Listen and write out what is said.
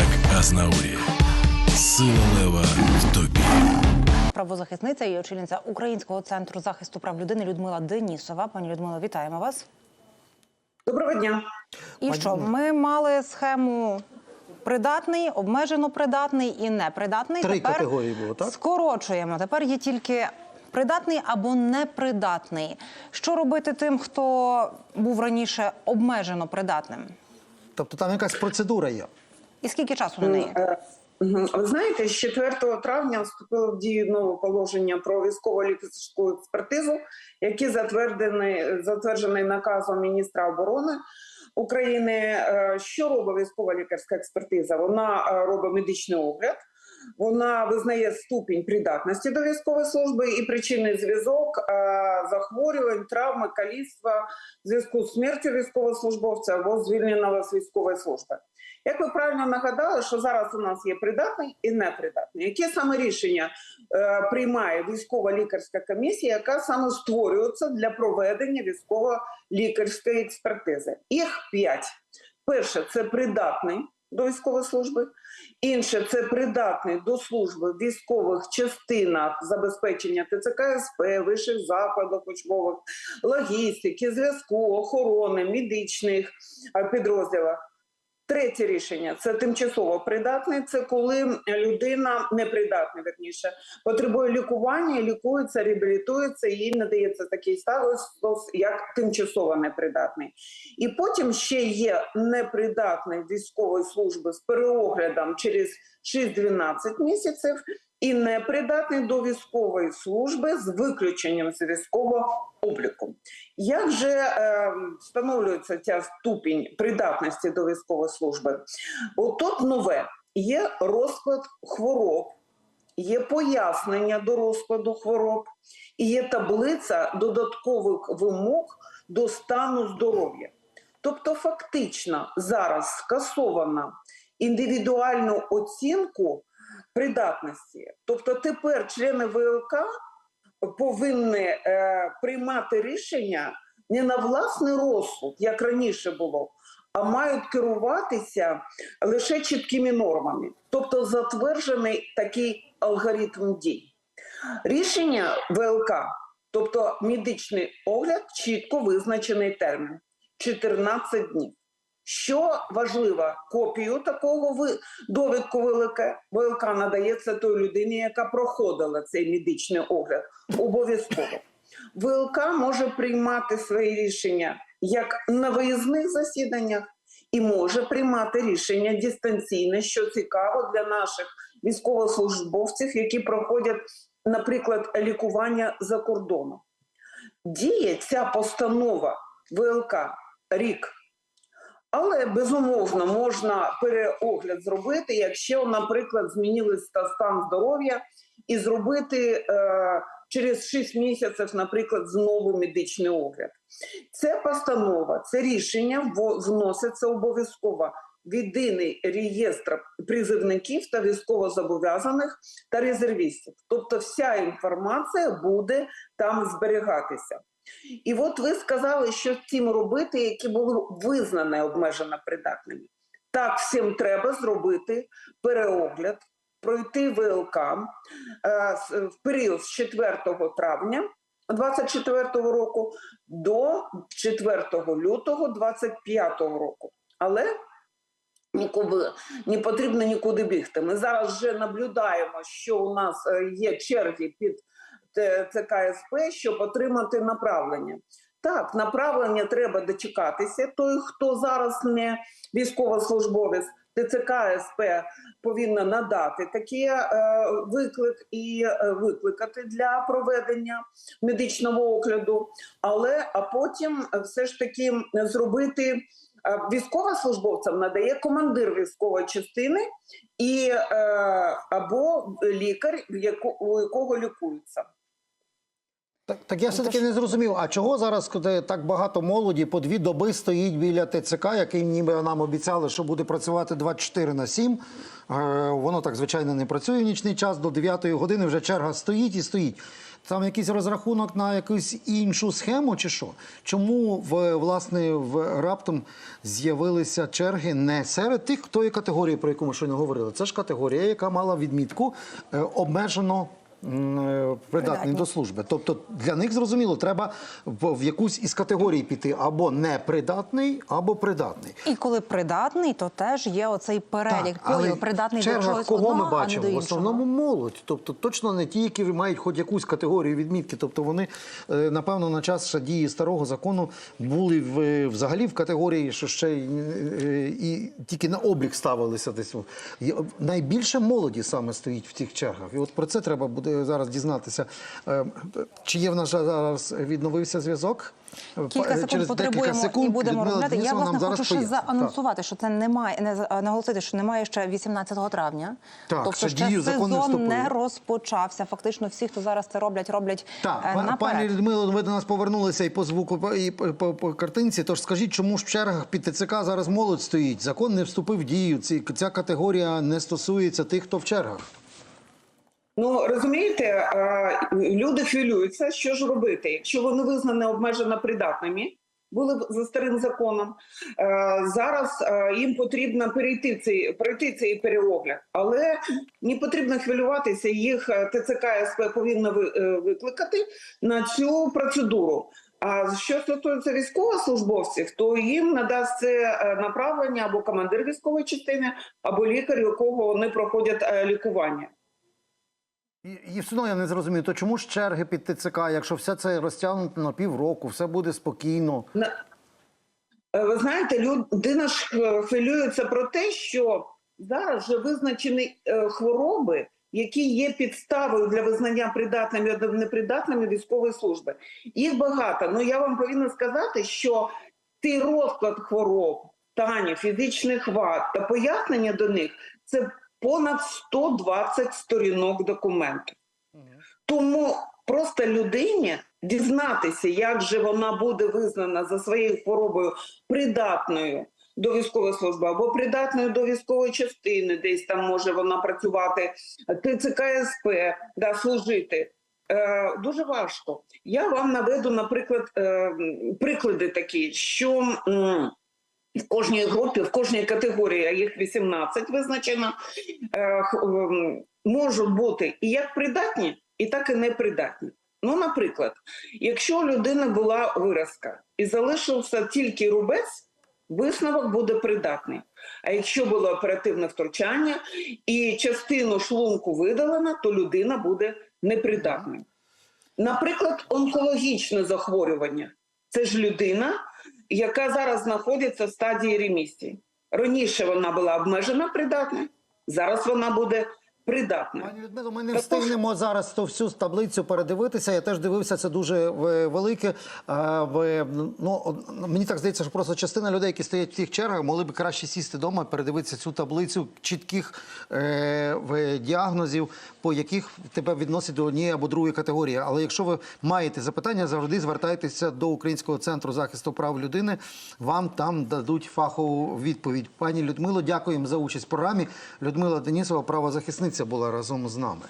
як Азнаурі. Сила лева в тобі. Правозахисниця і очільниця Українського центру захисту прав людини Людмила Денісова. Пані Людмила, вітаємо вас. Доброго дня. І що ми мали схему придатний, обмежено придатний і непридатний. Три Тепер категорії було, так? Скорочуємо. Тепер є тільки придатний або непридатний. Що робити тим, хто був раніше обмежено придатним? Тобто там якась процедура є. І скільки часу на неї? Е. Ви знаєте, з 4 травня вступило в дію нове положення про військово лікарську експертизу, який затверджений, затверджений наказом міністра оборони України. Е, Що робить військова лікарська експертиза? Вона е, робить медичний огляд. Вона визнає ступінь придатності до військової служби і причинний зв'язок е, захворювань, травми, каліцтва, зв'язку з смертю військовослужбовця або звільненого з військової служби. Як ви правильно нагадали, що зараз у нас є придатний і непридатний. Яке саме рішення е, приймає військова лікарська комісія, яка саме створюється для проведення військово-лікарської експертизи? Їх п'ять. Перше це придатний до військової служби. Інше це придатний до служби в військових частинах забезпечення ТЦК СП, вищих закладів учбових, логістики, зв'язку, охорони, медичних е, підрозділах. Третє рішення це тимчасово придатний. Це коли людина непридатна, верніше, потребує лікування, лікується, реабілітується, їй надається такий статус, як тимчасово непридатний. І потім ще є непридатний військової служби з переоглядом через 6-12 місяців, і непридатний до військової служби з виключенням з військового обліку. Як же е, встановлюється ця ступінь придатності до військової служби? Отут нове є розклад хвороб, є пояснення до розкладу хвороб, і є таблиця додаткових вимог до стану здоров'я. Тобто, фактично зараз скасована індивідуальну оцінку придатності. Тобто, тепер члени ВЛК повинні е, приймати рішення не на власний розсуд, як раніше було, а мають керуватися лише чіткими нормами, тобто затверджений такий алгоритм дій. Рішення ВЛК, тобто медичний огляд, чітко визначений термін 14 днів. Що важливо, копію такого довідку ВЛК, ВЛК надається той людині, яка проходила цей медичний огляд. Обов'язково. ВЛК може приймати свої рішення як на виїзних засіданнях, і може приймати рішення дистанційне, що цікаво для наших військовослужбовців, які проходять, наприклад, лікування за кордоном. Діє ця постанова ВЛК рік. Але безумовно можна переогляд зробити, якщо, наприклад, змінилися стан здоров'я, і зробити е, через 6 місяців, наприклад, знову медичний огляд. Це постанова, це рішення вноситься обов'язково в єдиний реєстр призивників та військовозобов'язаних та резервістів. Тобто, вся інформація буде там зберігатися. І от ви сказали, що з цим робити, які були визнані обмежено придатними. Так, всім треба зробити переогляд, пройти ВЛК е, в період з 4 травня 24 року до 4 лютого 25 року. Але нікуди не потрібно нікуди бігти. Ми зараз вже наблюдаємо, що у нас е, є черги під ЦКСП, щоб отримати направлення. Так, направлення треба дочекатися. Той, хто зараз не військовослужбовець, ТЦК СП повинна надати такий е, виклик і е, викликати для проведення медичного огляду. Але а потім е, все ж таки зробити е, військовослужбовцям надає командир військової частини і е, або лікар, у якого лікуються. Так, так я все-таки не зрозумів, а чого зараз, коли так багато молоді, по дві доби стоїть біля ТЦК, який ніби нам обіцяли, що буде працювати 24 на 7. Е, Воно так, звичайно, не працює в нічний час, до 9 години вже черга стоїть і стоїть. Там якийсь розрахунок на якусь іншу схему чи що? Чому в, власне в раптом з'явилися черги не серед тих тої категорії, про яку ми щойно говорили? Це ж категорія, яка мала відмітку е, обмежено е, придатний до служби. Тобто для них зрозуміло, треба в, якусь із категорій піти або непридатний, або придатний. І коли придатний, то теж є оцей перелік. але придатний в до чогось кого одного, ми а не бачимо? до В основному молодь. Тобто точно не ті, які мають хоч якусь категорію відмітки. Тобто вони, е, напевно, на час ще дії старого закону були в, взагалі в категорії, що ще й, е, і тільки на облік ставилися десь. Найбільше молоді саме стоїть в цих чергах. І от про це треба буде зараз дізнатися. Е, Чи є в нас зараз відновився зв'язок? Кілька секунд через потребуємо секунд і будемо розмовляти. Я власне хочу ще пояснить. Так. що це немає, не наголосити, що немає ще 18 травня. Так, тобто ще дію не сезон вступив. не розпочався. Фактично, всі, хто зараз це роблять, роблять Так, е, наперед. пані Людмило, ви до нас повернулися і по звуку, і по, по, по картинці. Тож скажіть, чому ж в чергах під ТЦК зараз молодь стоїть? Закон не вступив в дію. Ці, ця категорія не стосується тих, хто в чергах. Ну розумієте, люди хвилюються, що ж робити, якщо вони визнані обмежено придатними. Були за старим законом. Е, Зараз е, їм потрібно перейти цей пройти цей переогляд, але не потрібно хвилюватися. Їх е, ТЦК СП повинно е, викликати на цю процедуру. А що стосується військовослужбовців, то їм надасть це направлення або командир військової частини, або лікар, якого вони проходять лікування. І, все одно я не зрозумію, то чому ж черги під ТЦК, якщо все це розтягнуто на півроку, все буде спокійно. Е, Ви знаєте, людина ж е, хвилюється про те, що зараз вже визначені е, хвороби, які є підставою для визнання придатними або непридатними військової служби. Їх багато. Ну я вам повинна сказати, що цей розклад хвороб, станів, фізичних вад та пояснення до них це понад 120 сторінок документу. Тому просто людині дізнатися, як же вона буде визнана за своєю хворобою придатною до військової служби або придатною до військової частини, десь там може вона працювати, ТЦК СП, да, служити. Е, дуже важко. Я вам наведу, наприклад, е, приклади такі, що м, в кожній групі, в кожній категорії, а їх 18 визначено, е, можуть бути і як придатні, і так і непридатні. Ну, наприклад, якщо у людини була виразка і залишився тільки рубець, висновок буде придатний. А якщо було оперативне втручання і частину шлунку видалено, то людина буде непридатною. Наприклад, онкологічне захворювання це ж людина, яка зараз знаходиться в стадії ремісії. Раніше вона була обмежена придатна, зараз вона буде придатна. Пані Людмило, ми не Та встигнемо зараз ту всю таблицю передивитися. Я теж дивився, це дуже е, велике. Е, Ну, мені так здається, що просто частина людей, які стоять в тих чергах, могли б краще сісти вдома, передивитися цю таблицю чітких е, діагнозів, по яких тебе відносять до однієї або другої категорії. Але якщо ви маєте запитання, завжди звертайтеся до Українського центру захисту прав людини. Вам там дадуть фахову відповідь. Пані Людмило, дякуємо за участь в програмі. Людмила Денісова, правозахисниця, була разом з нами.